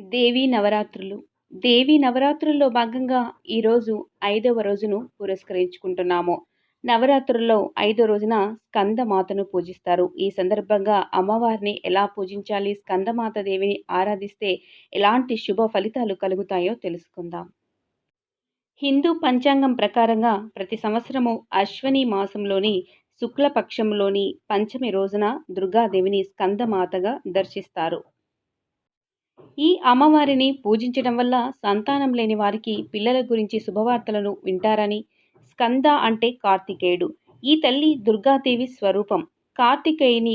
దేవీ నవరాత్రులు. దేవీ నవరాత్రుల్లో భాగంగా ఈరోజు ఐదవ రోజును పురస్కరించుకుంటున్నాము. నవరాత్రుల్లో ఐదో రోజున స్కందమాతను పూజిస్తారు. ఈ సందర్భంగా అమ్మవారిని ఎలా పూజించాలి స్కందమాత దేవిని ఆరాధిస్తే ఎలాంటి శుభ ఫలితాలు కలుగుతాయో తెలుసుకుందాం. హిందూ పంచాంగం ప్రకారంగా ప్రతి సంవత్సరము అశ్వని మాసంలోని శుక్లపక్షంలోని పంచమి రోజున దుర్గాదేవిని స్కందమాతగా దర్శిస్తారు. ఈ అమ్మవారిని పూజించడం వల్ల సంతానం లేని వారికి పిల్లల గురించి శుభవార్తలను వింటారని స్కంద అంటే కార్తికేయుడు. ఈ తల్లి దుర్గాదేవి స్వరూపం. కార్తికేయుని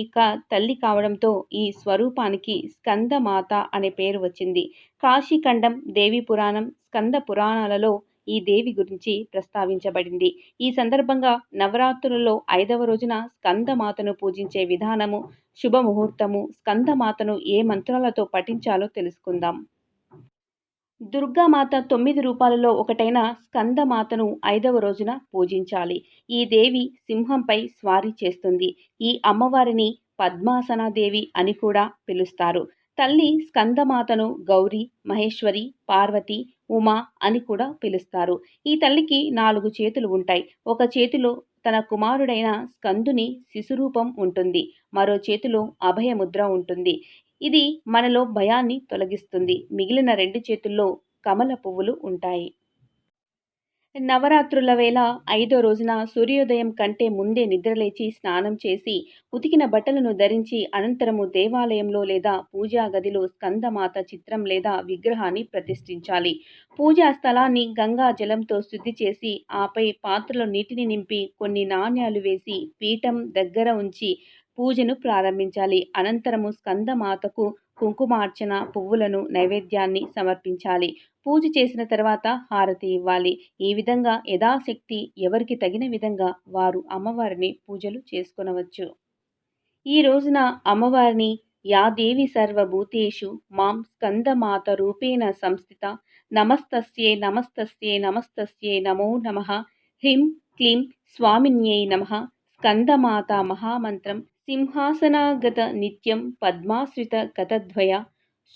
తల్లి కావడంతో ఈ స్వరూపానికి స్కందమాత అనే పేరు వచ్చింది. కాశీఖండం దేవి పురాణం స్కంద పురాణాలలో ఈ దేవి గురించి ప్రస్తావించబడింది. ఈ సందర్భంగా నవరాత్రులలో ఐదవ రోజున స్కందమాతను పూజించే విధానము శుభముహూర్తము స్కందమాతను ఏ మంత్రాలతో పఠించాలో తెలుసుకుందాం. దుర్గామాత తొమ్మిది రూపాలలో ఒకటైన స్కందమాతను ఐదవ రోజున పూజించాలి. ఈ దేవి సింహంపై స్వారీ చేస్తుంది. ఈ అమ్మవారిని పద్మాసనాదేవి అని కూడా పిలుస్తారు. తల్లి స్కందమాతను గౌరీ మహేశ్వరి పార్వతి ఉమా అని కూడా పిలుస్తారు. ఈ తల్లికి నాలుగు చేతులు ఉంటాయి. ఒక చేతిలో తన కుమారుడైన స్కందుని శిశురూపం ఉంటుంది. మరో చేతిలో అభయముద్ర ఉంటుంది. ఇది మనలో భయాన్ని తొలగిస్తుంది. మిగిలిన రెండు చేతుల్లో కమల పువ్వులు ఉంటాయి. నవరాత్రుల వేళ ఐదో రోజున సూర్యోదయం కంటే ముందే నిద్రలేచి స్నానం చేసి ఉతికిన బట్టలను ధరించి అనంతరము దేవాలయంలో లేదా పూజా గదిలో స్కందమాత చిత్రం లేదా విగ్రహాన్ని ప్రతిష్ఠించాలి. పూజా స్థలాన్ని గంగా జలంతో శుద్ధి చేసి ఆపై పాత్రలో నీటిని నింపి కొన్ని నాణ్యాలు వేసి పీఠం దగ్గర ఉంచి పూజను ప్రారంభించాలి. అనంతరము స్కందమాతకు కుంకుమార్చన పువ్వులను నైవేద్యాన్ని సమర్పించాలి. పూజ చేసిన తర్వాత హారతి ఇవ్వాలి. ఈ విధంగా యథాశక్తి ఎవరికి తగిన విధంగా వారు అమ్మవారిని పూజలు చేసుకొనవచ్చు. ఈ రోజున అమ్మవారిని యాదేవి సర్వభూతేషు మాం స్కందమాత రూపేణ సంస్థిత నమస్తస్యే నమస్తస్యే నమస్తస్యే నమో నమ. హ్రీం క్లీం స్వామిన్యై నమ. స్కందమాత మహామంత్రం సింహాసనాగత నిత్యం పద్మాశ్రిత గతద్వయ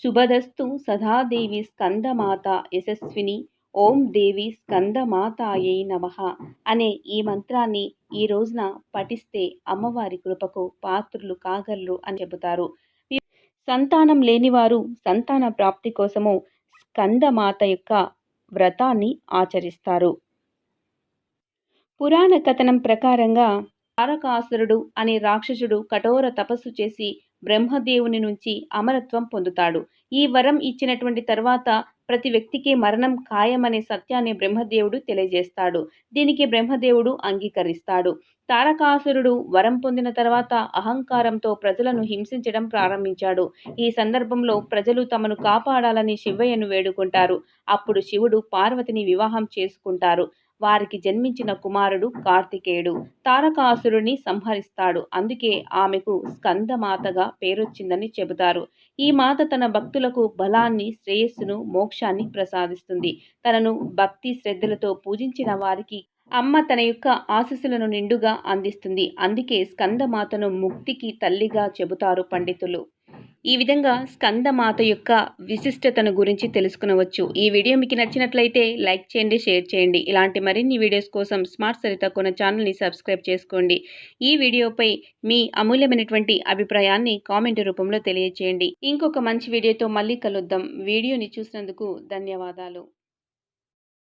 శుభదస్తు సదాదేవి స్కందమాత యశస్విని. ఓం దేవి స్కందమాతాయై నమ అనే ఈ మంత్రాన్ని ఈ రోజున పఠిస్తే అమ్మవారి కృపకు పాత్రులు కాగలరు అని చెబుతారు. సంతానం లేనివారు సంతాన ప్రాప్తి కోసము స్కందమాత యొక్క వ్రతాన్ని ఆచరిస్తారు. పురాణ కథనం ప్రకారంగా తారకాసురుడు అనే రాక్షసుడు కఠోర తపస్సు చేసి బ్రహ్మదేవుని నుంచి అమరత్వం పొందుతాడు. ఈ వరం ఇచ్చినటువంటి తర్వాత ప్రతి వ్యక్తికి మరణం ఖాయమనే సత్యాన్ని బ్రహ్మదేవుడు తెలియజేస్తాడు. దీనికి బ్రహ్మదేవుడు అంగీకరిస్తాడు. తారకాసురుడు వరం పొందిన తర్వాత అహంకారంతో ప్రజలను హింసించడం ప్రారంభించాడు. ఈ సందర్భంలో ప్రజలు తమను కాపాడాలని శివయ్యను వేడుకుంటారు. అప్పుడు శివుడు పార్వతిని వివాహం చేసుకుంటారు. వారికి జన్మించిన కుమారుడు కార్తికేయుడు. తారకాసురుని సంహరిస్తాడు. అందుకే ఆమెకు స్కందమాతగా పేరొచ్చిందని చెబుతారు. ఈ మాత తన భక్తులకు బలాన్ని శ్రేయస్సును మోక్షాన్ని ప్రసాదిస్తుంది. తనను భక్తి శ్రద్ధలతో పూజించిన వారికి అమ్మ తన యొక్క ఆశస్సులను నిండుగా అందిస్తుంది. అందుకే స్కందమాతను ముక్తికి తల్లిగా చెబుతారు పండితులు. ఈ విధంగా స్కందమాత యొక్క విశిష్టతను గురించి తెలుసుకునవచ్చు. ఈ వీడియో మీకు నచ్చినట్లయితే లైక్ చేయండి షేర్ చేయండి. ఇలాంటి మరిన్ని వీడియోస్ కోసం స్మార్ట్ సరిత కొన ఛానల్ని సబ్స్క్రైబ్ చేసుకోండి. ఈ వీడియోపై మీ అమూల్యమైనటువంటి అభిప్రాయాన్ని కామెంట్ రూపంలో తెలియచేయండి. ఇంకొక మంచి వీడియోతో మళ్ళీ కలుద్దాం. వీడియోని చూసినందుకు ధన్యవాదాలు.